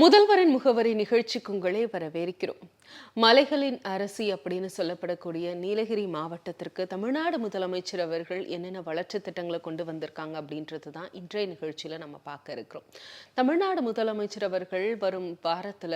முதல்வரின் முகவரி நிகழ்ச்சிக்கு உங்களே வரவேற்கிறோம். மலைகளின் அரசி அப்படின்னு சொல்லப்படக்கூடிய நீலகிரி மாவட்டத்திற்கு தமிழ்நாடு முதலமைச்சர் அவர்கள் என்னென்ன வளர்ச்சி திட்டங்களை கொண்டு வந்திருக்காங்க அப்படின்றது தான் இன்றைய நிகழ்ச்சியில நம்ம பார்க்க இருக்கிறோம். தமிழ்நாடு முதலமைச்சர் அவர்கள் வரும் வாரத்துல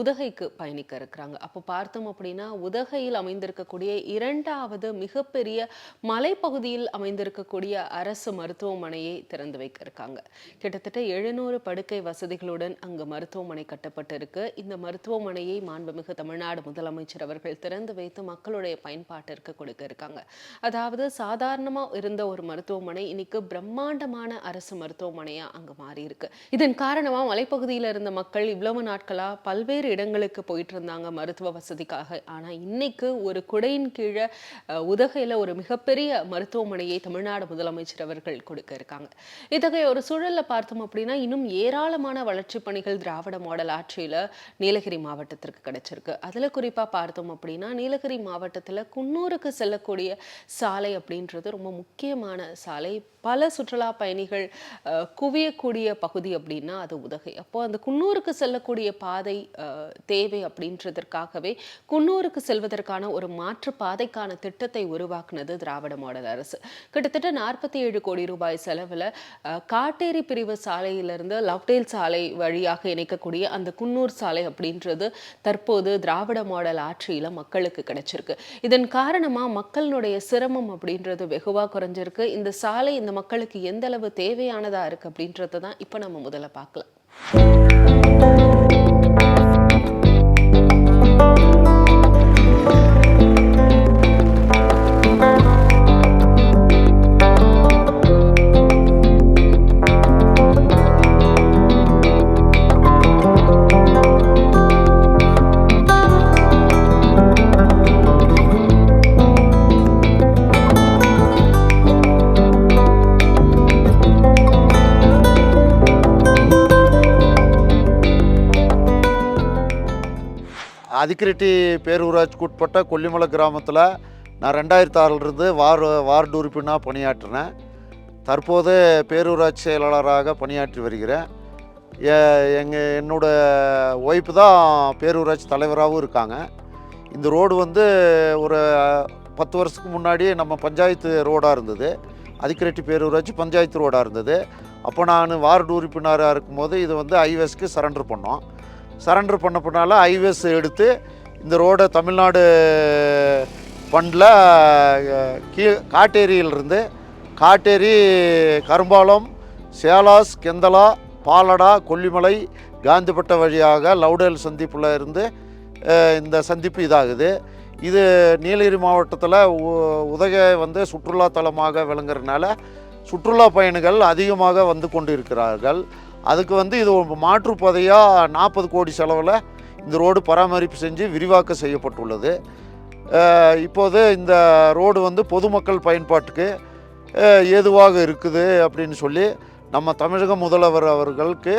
உதகைக்கு பயணிக்க இருக்கிறாங்க. அப்போ பார்த்தோம் அப்படின்னா உதகையில் அமைந்திருக்கக்கூடிய இரண்டாவது மிகப்பெரிய மலைப்பகுதியில் அமைந்திருக்கக்கூடிய அரசு மருத்துவமனையை திறந்து வைக்க இருக்காங்க. கிட்டத்தட்ட எழுநூறு படுக்கை வசதிகளுடன் அங்கு மருத்துவமனை கட்டப்பட்டிருக்கு. இந்த மருத்துவமனையை மாண்புமிகு தமிழ்நாடு முதலமைச்சர் அவர்கள் திறந்து வைத்து மக்களுடைய பயன்பாட்டிற்கு கொடுக்க இருக்காங்க. அதாவது சாதாரணமாக இருந்த ஒரு மருத்துவமனை இன்னைக்கு பிரம்மாண்டமான அரசு மருத்துவமனையாக அங்கு மாறி இருக்கு இதன் காரணமாக மலைப்பகுதியில் இருந்த மக்கள் இவ்வளவு நாட்களாக பல்வேறு இடங்களுக்கு போயிட்டு இருந்தாங்க மருத்துவ வசதிக்காக. ஆனா இன்னைக்கு ஒரு குடையின் கீழே உதகையில் உதகையில ஒரு மிகப்பெரிய மருத்துவமனையை தமிழ்நாடு முதலமைச்சர் அவர்கள் கொடுக்க இருக்காங்க. இத்தகைய ஒரு சூழல்ல பார்த்தோம் அப்படின்னா இன்னும் ஏராளமான வளர்ச்சி பணிகள் திராவிட மாடல் ஆட்சியில நீலகிரி மாவட்டத்திற்கு கிடைச்சிருக்கு. அதுல குறிப்பாக பார்த்தோம் அப்படின்னா நீலகிரி மாவட்டத்துல குன்னூருக்கு செல்லக்கூடிய சாலை அப்படின்றது ரொம்ப முக்கியமான சாலை. பல சுற்றுலா பயணிகள் குவியக்கூடிய பகுதி அப்படின்னா அது உதகை. அப்போ அந்த குன்னூருக்கு செல்லக்கூடிய பாதை தேவை அப்படின்றதற்காகவே குன்னூருக்கு செல்வதற்கான ஒரு மாற்று பாதைக்கான திட்டத்தை உருவாக்குனது திராவிட மாடல் அரசு. கிட்டத்தட்ட நாற்பத்தி ஏழு கோடி ரூபாய் செலவில் காட்டேரி பிரிவு சாலையிலிருந்து லவ்டேல் சாலை வழியாக இணைக்கக்கூடிய அந்த குன்னூர் சாலை அப்படின்றது தற்போது திராவிட மாடல் ஆட்சியில் மக்களுக்கு கிடைச்சிருக்கு. இதன் காரணமாக மக்களினுடைய சிரமம் அப்படின்றது வெகுவாக குறைஞ்சிருக்கு. இந்த சாலை இந்த மக்களுக்கு எந்த அளவு தேவையானதா இருக்கு அப்படின்றத தான் இப்போ நம்ம முதல்ல பார்க்கலாம். அதிகிரெட்டி பேரூராட்சிக்கு உட்பட்ட கொல்லிமலை கிராமத்தில் நான் ரெண்டாயிரத்தி ஆறிலிருந்து வார்டு வார்டு உறுப்பினராக பணியாற்றினேன். தற்போது பேரூராட்சி செயலாளராக பணியாற்றி வருகிறேன். எங்கள் என்னோட ஒய்ஃபு தான் பேரூராட்சி தலைவராகவும் இருக்காங்க. இந்த ரோடு வந்து ஒரு பத்து வருஷத்துக்கு முன்னாடி நம்ம பஞ்சாயத்து ரோடாக இருந்தது. அதிகரெட்டி பேரூராட்சி பஞ்சாயத்து ரோடாக இருந்தது. அப்போ நான் வார்டு உறுப்பினராக இருக்கும்போது இது வந்து ஐவேஸ்க்கு சரண்டர் பண்ணோம். சரண்டர் பண்ண பின்னால் ஐவேஸ் எடுத்து இந்த ரோடை தமிழ்நாடு ஃபண்டில் கீ காட்டேரியிலிருந்து காட்டேரி கரும்பாலம் சேலாஸ் கெந்தலா பாலடா கொல்லிமலை காந்திப்பட்ட வழியாக லவுடேல் சந்திப்பில் இருந்து இந்த சந்திப்பு இதாகுது. இது நீலகிரி மாவட்டத்தில் உதகை வந்து சுற்றுலா தலமாக விளங்குறதுனால சுற்றுலா பயணிகள் அதிகமாக வந்து கொண்டு இருக்கிறார்கள் அதுக்கு வந்து இது ஒரு மாற்றுப்பாதையாக நாற்பது கோடி செலவில் இந்த ரோடு பராமரிப்பு செஞ்சு விரிவாக்கம் செய்யப்பட்டுள்ளது. இப்போது இந்த ரோடு வந்து பொதுமக்கள் பயன்பாட்டுக்கு ஏதுவாக இருக்குது அப்படின்னு சொல்லி நம்ம தமிழக முதல்வர் அவர்களுக்கு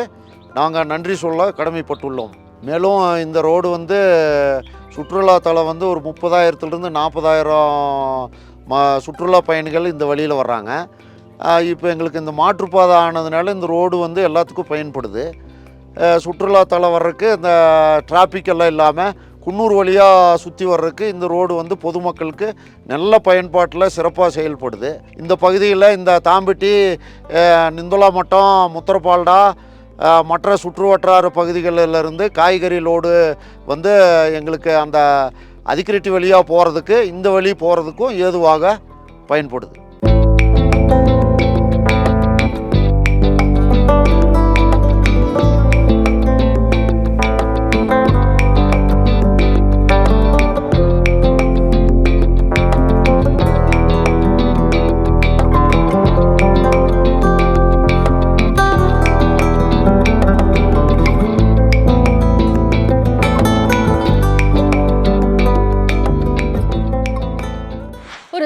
நாங்கள் நன்றி சொல்ல கடமைப்பட்டுள்ளோம். மேலும் இந்த ரோடு வந்து சுற்றுலாத்தலம் வந்து ஒரு முப்பதாயிரத்துலேருந்து நாற்பதாயிரம் ம சுற்றுலா பயணிகள் இந்த வழியில் வர்றாங்க. இப்போ எங்களுக்கு இந்த மாற்றுப்பாதை ஆனதுனால இந்த ரோடு வந்து எல்லாத்துக்கும் பயன்படுது. சுற்றுலாத்தலம் வர்றதுக்கு இந்த டிராஃபிக் எல்லாம் இல்லாமல் குன்னூர் வழியாக சுற்றி வர்றதுக்கு இந்த ரோடு வந்து பொதுமக்களுக்கு நல்ல பயன்பாட்டில் சிறப்பாக செயல்படுது. இந்த பகுதியில் இந்த தாம்பட்டி நிந்துலா மட்டம் முத்திரப்பால்டா மற்ற சுற்று வட்டார பகுதிகளிலிருந்து காய்கறி லோடு வந்து எங்களுக்கு அந்த அதிகரிட்டு வழியாக போகிறதுக்கு இந்த வழி போகிறதுக்கும் ஏதுவாக பயன்படுது.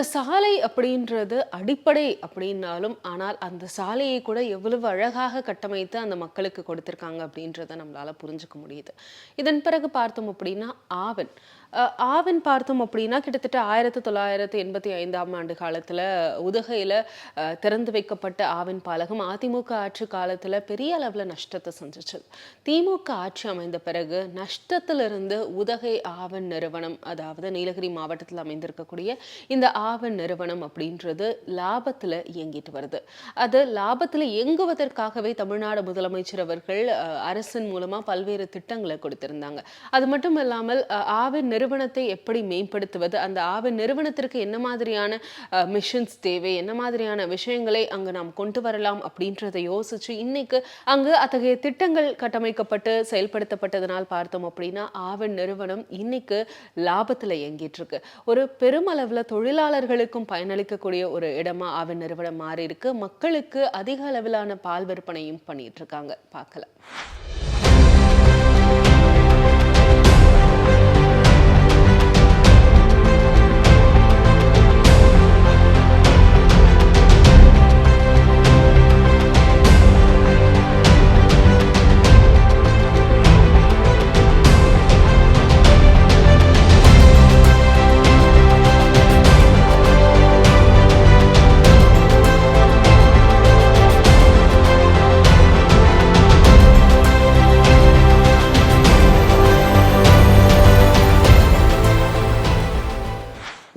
ஒரு சாலை அப்படின்றது அடிப்படை அப்படின்னாலும் ஆனால் அந்த சாலையை கூட எவ்வளவு அழகாக கட்டமைத்து அந்த மக்களுக்கு கொடுத்திருக்காங்க அப்படின்றத நம்மளால புரிஞ்சுக்க முடியுது. இதன் பிறகு பார்த்தோம் அப்படின்னா ஆவன். ஆவின் பார்த்தோம் அப்படின்னா கிட்டத்தட்ட ஆயிரத்தி தொள்ளாயிரத்தி எண்பத்தி ஐந்தாம் ஆண்டு காலத்துல உதகையில திறந்து வைக்கப்பட்ட ஆவின் பாலகம் அதிமுக ஆட்சி காலத்துல பெரிய அளவுல நஷ்டத்தை செஞ்சுச்சு திமுக ஆட்சி அமைந்த பிறகு நஷ்டத்திலிருந்து உதகை ஆவன் நிறுவனம் அதாவது நீலகிரி மாவட்டத்தில் அமைந்திருக்கக்கூடிய இந்த ஆவன் நிறுவனம் அப்படின்றது லாபத்துல இயங்கிட்டு வருது. அது லாபத்துல இயங்குவதற்காகவே தமிழ்நாடு முதலமைச்சர் அவர்கள் அரசின் மூலமா பல்வேறு திட்டங்களை கொடுத்திருந்தாங்க. அது மட்டும் இல்லாமல் ஆவின் நிறுவனத்தை எப்படி மேம்படுத்துவது? அந்த ஆவின் நிறுவனத்திற்கு என்ன மாதிரியான மிஷன்ஸ் தேவை? என்ன மாதிரியான விஷயங்களை அங்கு நாம் கொண்டு வரலாம் அப்படின்றத யோசிச்சு இன்னைக்கு அங்கு அத்தகைய திட்டங்கள் கட்டமைக்கப்பட்டு செயல்படுத்தப்பட்டதனால் பார்த்தோம் அப்படின்னா ஆவின் நிறுவனம் இன்னைக்கு லாபத்துல இயங்கிட்டு இருக்கு ஒரு பெருமளவுல தொழிலாளர்களுக்கும் பயனளிக்கக்கூடிய ஒரு இடமா ஆவின் நிறுவனம் மாறி இருக்கு மக்களுக்கு அதிக அளவிலான பால் விற்பனையும் பண்ணிட்டு இருக்காங்க பார்க்கலாம்.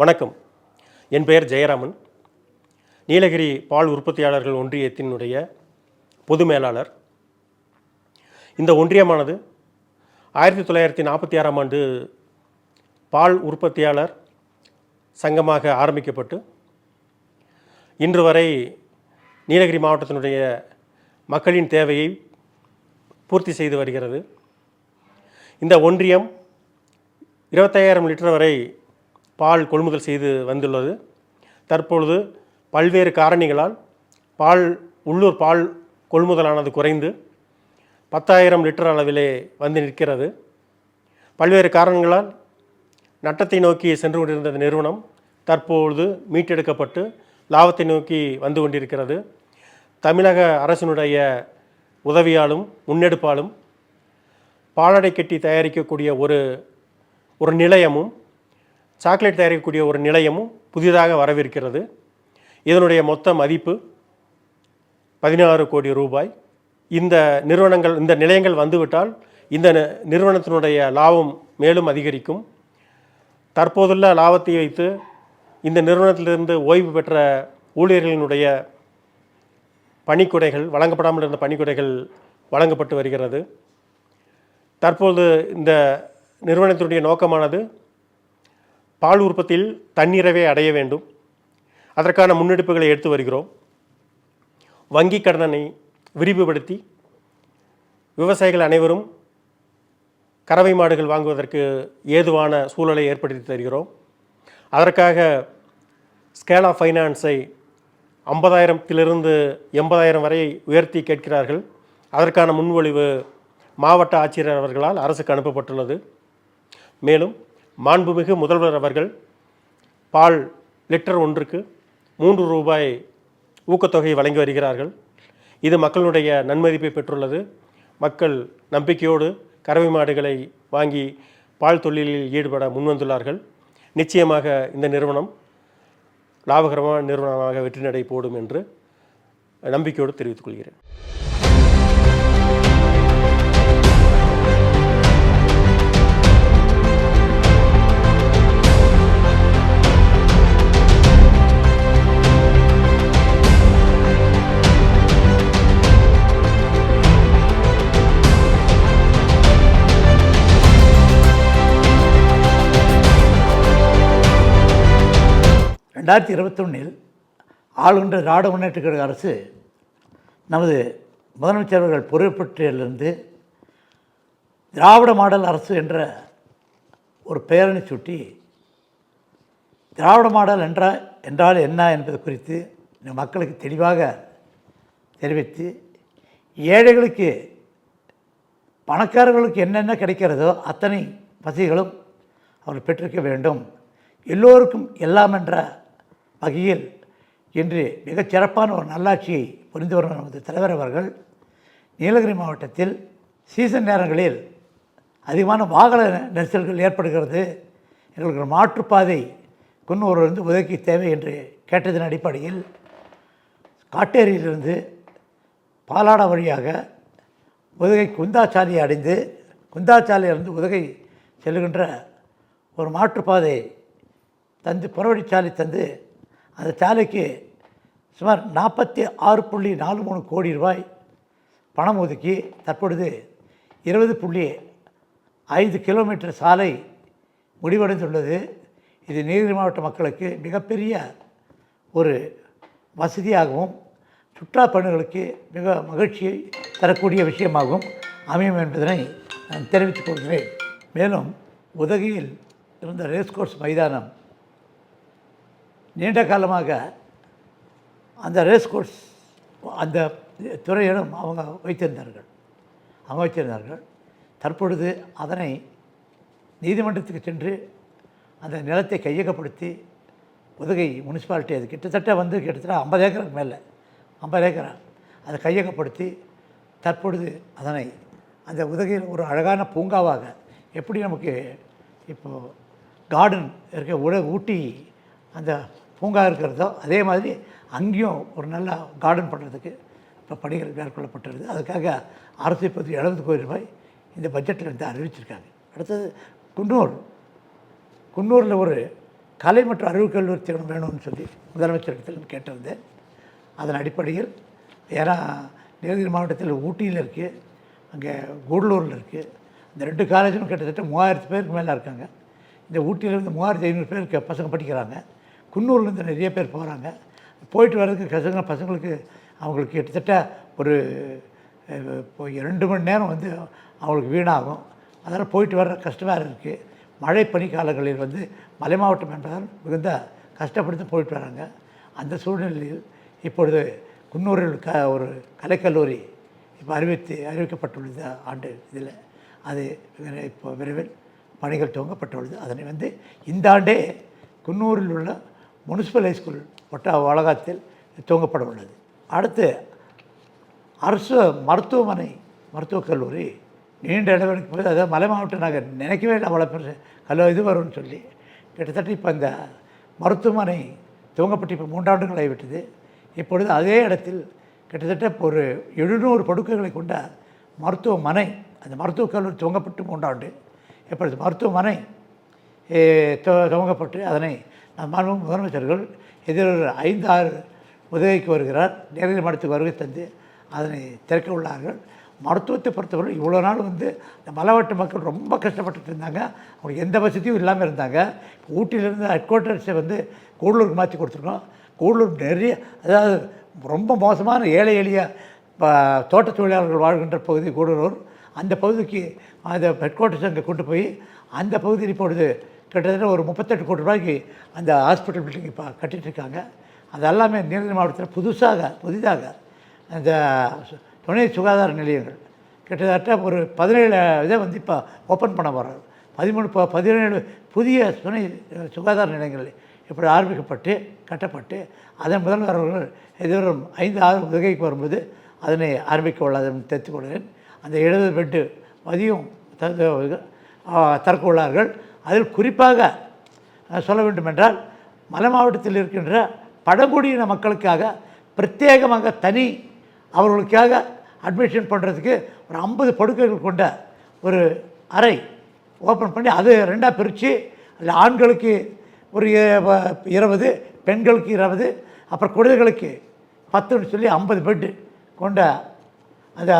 வணக்கம். என் பெயர் ஜெயராமன். நீலகிரி பால் உற்பத்தியாளர்கள் ஒன்றியத்தினுடைய பொது மேலாளர். இந்த ஒன்றியமானது ஆயிரத்தி தொள்ளாயிரத்தி நாற்பத்தி ஆறாம் ஆண்டு பால் உற்பத்தியாளர் சங்கமாக ஆரம்பிக்கப்பட்டு இன்று வரை நீலகிரி மாவட்டத்தினுடைய மக்களின் தேவையை பூர்த்தி செய்து வருகிறது. இந்த ஒன்றியம் இருபத்தையாயிரம் லிட்டர் வரை பால் கொள்முதல் செய்து வந்துள்ளது. தற்பொழுது பல்வேறு காரணிகளால் பால் உள்ளூர் பால் கொள்முதலானது குறைந்து பத்தாயிரம் லிட்டர் அளவிலே வந்து நிற்கிறது. பல்வேறு காரணங்களால் நட்டத்தை நோக்கி சென்று கொண்டிருந்த நிறுவனம் தற்பொழுது மீட்டெடுக்கப்பட்டு லாபத்தை நோக்கி வந்து கொண்டிருக்கிறது. தமிழக அரசினுடைய உதவியாலும் முன்னெடுப்பாலும் பாலடை கட்டி தயாரிக்கக்கூடிய ஒரு ஒரு நிலையமும் சாக்லேட் தயாரிக்கக்கூடிய ஒரு நிலையமும் புதிதாக வரவிருக்கிறது. இதனுடைய மொத்த மதிப்பு பதினாறு கோடி ரூபாய். இந்த நிறுவனங்கள் இந்த நிலையங்கள் வந்துவிட்டால் இந்த நிறுவனத்தினுடைய லாபம் மேலும் அதிகரிக்கும். தற்போதுள்ள லாபத்தை வைத்து இந்த நிறுவனத்திலிருந்து ஓய்வு பெற்ற ஊழியர்களினுடைய பணிக்குடைகள் வழங்கப்படாமல் இருந்த பணிக்குடைகள் வழங்கப்பட்டு வருகிறது. தற்போது இந்த நிறுவனத்தினுடைய நோக்கமானது பால் உற்பத்தியில் தன்னிறைவை அடைய வேண்டும். அதற்கான முன்னெடுப்புகளை எடுத்து வருகிறோம். வங்கி கடனை விரிவுபடுத்தி விவசாயிகள் அனைவரும் கறவை மாடுகள் வாங்குவதற்கு ஏதுவான சூழலை ஏற்படுத்தி தருகிறோம். அதற்காக ஸ்கேலா ஃபைனான்ஸை ஐம்பதாயிரத்திலிருந்து எண்பதாயிரம் வரை உயர்த்தி கேட்கிறார்கள். அதற்கான முன்மொழிவு மாவட்ட ஆட்சியர் அவர்களால் அரசுக்கு அனுப்பப்பட்டுள்ளது. மேலும் மாண்புமிகு முதல்வர் அவர்கள் பால் லிட்டர் ஒன்றுக்கு மூன்று ரூபாய் ஊக்கத்தொகை வழங்கி வருகிறார்கள். இது மக்களுடைய நன்மதிப்பை பெற்றுள்ளது. மக்கள் நம்பிக்கையோடு கறவை மாடுகளை வாங்கி பால் தொழிலில் ஈடுபட முன்வந்துள்ளார்கள். நிச்சயமாக இந்த நிறுவனம் லாபகரமான நிறுவனமாக வெற்றி நடை போடும் என்று நம்பிக்கையோடு தெரிவித்துக் கொள்கிறேன். ரெண்டாயிரத்தி இருபத்தொன்னில் ஆளுகின்ற திராவிட முன்னேற்ற கழக அரசு நமது முதலமைச்சர் அவர்கள் பொறுப்பேற்றிலிருந்து திராவிட மாடல் அரசு என்ற ஒரு பெயரணி சுட்டி திராவிட மாடல் என்றால் என்றால் என்ன என்பது குறித்து மக்களுக்கு தெளிவாக தெரிவித்து ஏழைகளுக்கு பணக்காரர்களுக்கு என்னென்ன கிடைக்கிறதோ அத்தனை வசதிகளும் அவர் பெற்றிருக்க வேண்டும். எல்லோருக்கும் எல்லாம் என்ற வகையில் இன்று மிகச் சிறப்பான ஒரு நல்லாட்சியை புரிந்து வரும் நமது தலைவர் அவர்கள் நீலகிரி மாவட்டத்தில் சீசன் நேரங்களில் அதிகமான வாகன நெரிசல்கள் ஏற்படுகிறது. எங்களுக்கு ஒரு மாற்றுப்பாதை குன்னூரிலிருந்து உதவிக்கு தேவை என்று கேட்டதன் அடிப்படையில் காட்டேரியிலிருந்து பாலாடா வழியாக உதகை குந்தாச்சாலியை அடைந்து குந்தாச்சாலையிலிருந்து உதகை செல்லுகின்ற ஒரு மாற்றுப்பாதை தந்து புறவழிச்சாலை தந்து அந்த சாலைக்கு சுமார் நாற்பத்தி ஆறு புள்ளி நாலு மூணு கோடி ரூபாய் பணம் ஒதுக்கி தற்பொழுது இருபது புள்ளி ஐந்து கிலோமீட்டர் சாலை முடிவடைந்துள்ளது. இது நீலகிரி மாவட்ட மக்களுக்கு மிகப்பெரிய ஒரு வசதியாகவும் சுற்றுலா பயணிகளுக்கு மிக மகிழ்ச்சியை தரக்கூடிய விஷயமாகவும் அமையும் என்பதனை நான் தெரிவித்துக் கொள்கிறேன். மேலும் உதகையில் இருந்த ரேஸ்கோர்ஸ் மைதானம் நீண்ட காலமாக அந்த ரேஸ் கோர்ஸ் அந்த துறையிடம் அவங்க வைத்திருந்தார்கள். அவங்க வைத்திருந்தார்கள். தற்பொழுது அதனை நீதிமன்றத்துக்கு சென்று அந்த நிலத்தை கையகப்படுத்தி உதகை முனிசிபாலிட்டி அது கிட்டத்தட்ட வந்து கிட்டத்தட்ட ஐம்பது ஏக்கருக்கு மேலே ஐம்பது ஏக்கரா. அதை கையகப்படுத்தி தற்பொழுது அதனை அந்த உதகையில் ஒரு அழகான பூங்காவாக எப்படி நமக்கு இப்போது கார்டன் இருக்க உட ஊட்டி அந்த பூங்கா இருக்கிறதோ அதே மாதிரி அங்கேயும் ஒரு நல்ல கார்டன் பண்ணுறதுக்கு இப்போ பணிகள் மேற்கொள்ளப்பட்டிருக்கு அதுக்காக அரசு பத்து எழுபது கோடி ரூபாய் இந்த பட்ஜெட்டில் வந்து அறிவிச்சிருக்காங்க. அடுத்தது குன்னூர். குன்னூரில் ஒரு கலை மற்றும் அறிவுக் கல்லூரி திறன் வேணும்னு சொல்லி முதலமைச்சரிடத்தில் கேட்டிருந்தேன். அதன் அடிப்படையில் ஏன்னா நீலகிரி மாவட்டத்தில் ஊட்டியில் இருக்குது அங்கே கூடலூரில் இருக்குது இந்த ரெண்டு காலேஜும் கிட்டத்தட்ட மூவாயிரத்து பேருக்கு மேலே இருக்காங்க. இந்த ஊட்டியிலேருந்து மூவாயிரத்து ஐநூறு பேருக்கு பசங்க படிக்கிறாங்க. குன்னூர்லேருந்து நிறைய பேர் போகிறாங்க. போயிட்டு வர்றதுக்கு பசங்க பசங்களுக்கு அவங்களுக்கு கிட்டத்தட்ட ஒரு ரெண்டு மணி நேரம் வந்து அவங்களுக்கு வீணாகும். அதனால் போயிட்டு வர்ற கஷ்டமாக இருக்குது மழை பனி காலங்களில் வந்து மலை மாவட்டம் என்பதால் மிகுந்த கஷ்டப்பட்டு போயிட்டு வராங்க. அந்த சூழ்நிலையில் இப்பொழுது குன்னூரில் க ஒரு கலைக்கல்லூரி இப்போ அறிவித்து அறிவிக்கப்பட்டுள்ளது ஆண்டு இதில். அது இப்போ விரைவில் பணிகள் துவங்கப்பட்டுள்ளது. அதனை வந்து இந்த ஆண்டே குன்னூரில் உள்ள முனிசிபல் ஹைஸ்கூல் ஒட்ட வளாகத்தில் துவங்கப்பட உள்ளது அடுத்து அரசு மருத்துவமனை மருத்துவக் கல்லூரி நீண்ட இடைவெளிக்கு போது அதாவது மலை மாவட்டம் நாங்கள் நினைக்கவே இல்லை அவ்வளோ பெருசு. கல்லூரி இது வரும்னு சொல்லி கிட்டத்தட்ட இப்போ இந்த மருத்துவமனை துவங்கப்பட்டு இப்போ மூன்றாண்டுகள் விட்டது இப்பொழுது அதே இடத்தில் கிட்டத்தட்ட ஒரு எழுநூறு படுக்கைகளை கொண்ட மருத்துவமனை அந்த மருத்துவக் கல்லூரி துவங்கப்பட்டு மூன்றாண்டு இப்பொழுது மருத்துவமனை துவ- துவங்கப்பட்டு அதனை மாண்பு முதலமைச்சர்கள் எதிரொரு ஐந்து ஆறு உதவிக்கு வருகிறார் நேரடி மடத்துக்கு வருகை தந்து அதனை திறக்க உள்ளார்கள். மருத்துவத்தை பொறுத்தவரை இவ்வளோ நாள் வந்து இந்த மலைவாட்டு மக்கள் ரொம்ப கஷ்டப்பட்டுட்டு இருந்தாங்க. அவங்களுக்கு எந்த வசதியும் இல்லாமல் இருந்தாங்க. ஊட்டியிலிருந்து ஹெட் குவார்ட்டர்ஸை வந்து கூடலூருக்கு மாற்றி கொடுத்துருக்கோம். கூடலூர் நிறைய அதாவது ரொம்ப மோசமான ஏழை எளிய ப- தொழிலாளர்கள் வாழ்கின்ற பகுதி கூடலூர். அந்த பகுதிக்கு அந்த ஹெட் குவார்ட்டர்ஸ் அங்கே கொண்டு போய் அந்த பகுதியில் இப்பொழுது கிட்டத்தட்ட ஒரு முப்பத்தெட்டு கோடி ரூபாய்க்கு அந்த ஹாஸ்பிட்டல் பில்டிங் இப்போ கட்டிட்டு இருக்காங்க அது எல்லாமே நீலகிரி மாவட்டத்தில் புதுசாக புதிதாக அந்த சு- துணை சுகாதார நிலையங்கள் கிட்டத்தட்ட ஒரு பதினேழு இதை வந்து இப்போ ஓப்பன் பண்ண போகிறார் பதிமூணு ப- பதினேழு புதிய துணை சுகாதார நிலையங்கள் இப்படி ஆரம்பிக்கப்பட்டு கட்டப்பட்டு அதன் முதல்வர் அவர்கள் எதிரும் ஐந்து ஆறு உதகைக்கு வரும்போது அதனை ஆரம்பிக்க உள்ளதை தெரிவித்துக் கொள்கிறேன். அந்த எழுபது பெட்டு மதியம் தந்து உள்ளார்கள் அதில் குறிப்பாக சொல்ல வேண்டுமென்றால் மலை மாவட்டத்தில் இருக்கின்ற பழங்குடியின மக்களுக்காக பிரத்யேகமாக தனி அவர்களுக்காக அட்மிஷன் பண்ணுறதுக்கு ஒரு ஐம்பது படுக்கைகள் கொண்ட ஒரு அறை ஓப்பன் பண்ணி அது ரெண்டாக பிரித்து அதில் ஆண்களுக்கு ஒரு இருபது பெண்களுக்கு இருபது அப்புறம் குழந்தைகளுக்கு பத்துன்னு சொல்லி ஐம்பது பெட்டு கொண்ட அந்த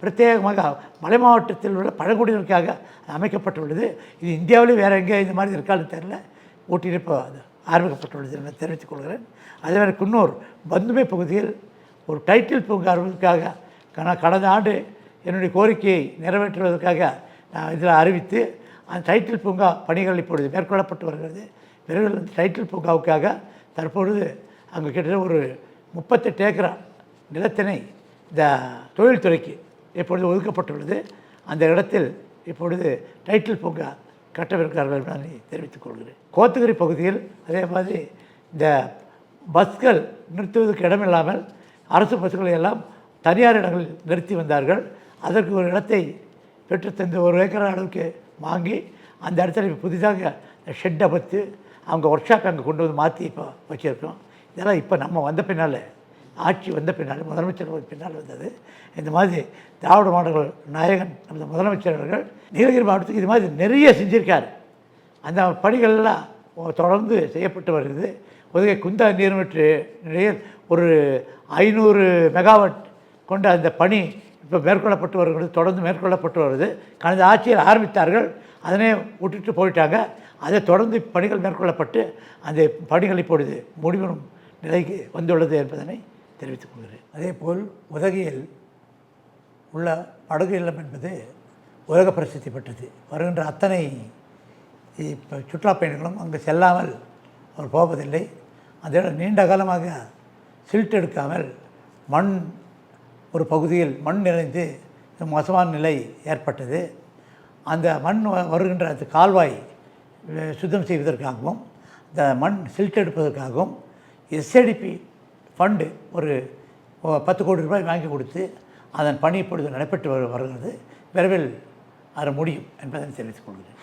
பிரத்யேகமாக மலை மாவட்டத்தில் உள்ள பழங்குடியினருக்காக அமைக்கப்பட்டுள்ளது. இது இந்தியாவிலே வேறு எங்கே இந்த மாதிரி இருக்கான்னு தெரில ஊட்டியில் இப்போ அது ஆரம்பிக்கப்பட்டுள்ளது நான் தெரிவித்துக் கொள்கிறேன். அதே மாதிரி குன்னூர் பந்துமை பகுதியில் ஒரு டைட்டில் பூங்கா ஆரம்பிப்பதற்காக கன கடந்த ஆண்டு என்னுடைய கோரிக்கையை நிறைவேற்றுவதற்காக நான் இதில் அறிவித்து அந்த டைட்டில் பூங்கா பணிகள் இப்பொழுது மேற்கொள்ளப்பட்டு வருகிறது. விரைவில் அந்த டைட்டில் பூங்காவுக்காக தற்பொழுது அங்கே கிட்டத்தட்ட ஒரு முப்பத்தெட்டு ஏக்கரா நிலத்தினை இந்த தொழில்துறைக்கு இப்பொழுது ஒதுக்கப்பட்டுள்ளது அந்த இடத்தில் இப்பொழுது டைட்டில் பூங்கா கட்டவிருக்கிறார்கள் என்று நான் தெரிவித்துக் கொள்கிறேன். கோத்தகிரி பகுதியில் அதே மாதிரி இந்த பஸ்கள் நிறுத்துவதற்கு இடமில்லாமல் அரசு பஸ்களை எல்லாம் தனியார் இடங்களில் நிறுத்தி வந்தார்கள். அதற்கு ஒரு இடத்தை பெற்று தந்து ஒரு ஏக்கர் அளவுக்கு வாங்கி அந்த இடத்துல இப்போ புதிதாக ஷெட்டை அமைத்து அவங்க ஒர்க் ஷாப் அங்கே கொண்டு வந்து மாற்றி இப்போ வச்சுருக்கோம். இதெல்லாம் இப்போ நம்ம வந்த பின்னால் ஆட்சி வந்த பின்னால் முதலமைச்சர் பின்னால் வந்தது. இந்த மாதிரி திராவிட மாடல்கள் நாயகன் நமது முதலமைச்சர் அவர்கள் நீலகிரி மாவட்டத்துக்கு இது மாதிரி நிறைய செஞ்சுருக்காரு. அந்த பணிகள்லாம் தொடர்ந்து செய்யப்பட்டு வருகிறது. உதகை குந்தா நீர்வற்று நிலையில் ஒரு ஐநூறு மெகாவாட் கொண்ட அந்த பணி இப்போ மேற்கொள்ளப்பட்டு வருகிறது தொடர்ந்து மேற்கொள்ளப்பட்டு வருது கடந்த ஆட்சியில் ஆரம்பித்தார்கள் அதனே விட்டுட்டு போயிட்டாங்க. அதை தொடர்ந்து பணிகள் மேற்கொள்ளப்பட்டு அந்த பணிகள் இப்பொழுது முடிவிடும் நிலைக்கு வந்துள்ளது என்பதனை தெரிவித்துக் கொள்கிறேன் அதேபோல் உதகையில் உள்ள படகு இல்லம் என்பது உலக பிரசித்தி பெற்றது. வருகின்ற அத்தனை இப்போ சுற்றுலா பயணிகளும் அங்கு செல்லாமல் அவர் போவதில்லை. அந்த இடம் நீண்ட காலமாக சில்ட் எடுக்காமல் மண் ஒரு பகுதியில் மண் நிறைந்து மோசமான நிலை ஏற்பட்டது. அந்த மண் வருகின்ற அந்த கால்வாய் சுத்தம் செய்வதற்காகவும் இந்த மண் சில்ட் எடுப்பதற்காகவும் எஸ்ஏடிபி ஃபண்டு ஒரு பத்து கோடி ரூபாய் வாங்கி கொடுத்து அதன் பணி இப்பொழுது நடைபெற்று வருகிறது. விரைவில் அது முடியும் என்பதை தெரிவித்துக் கொள்கிறேன்.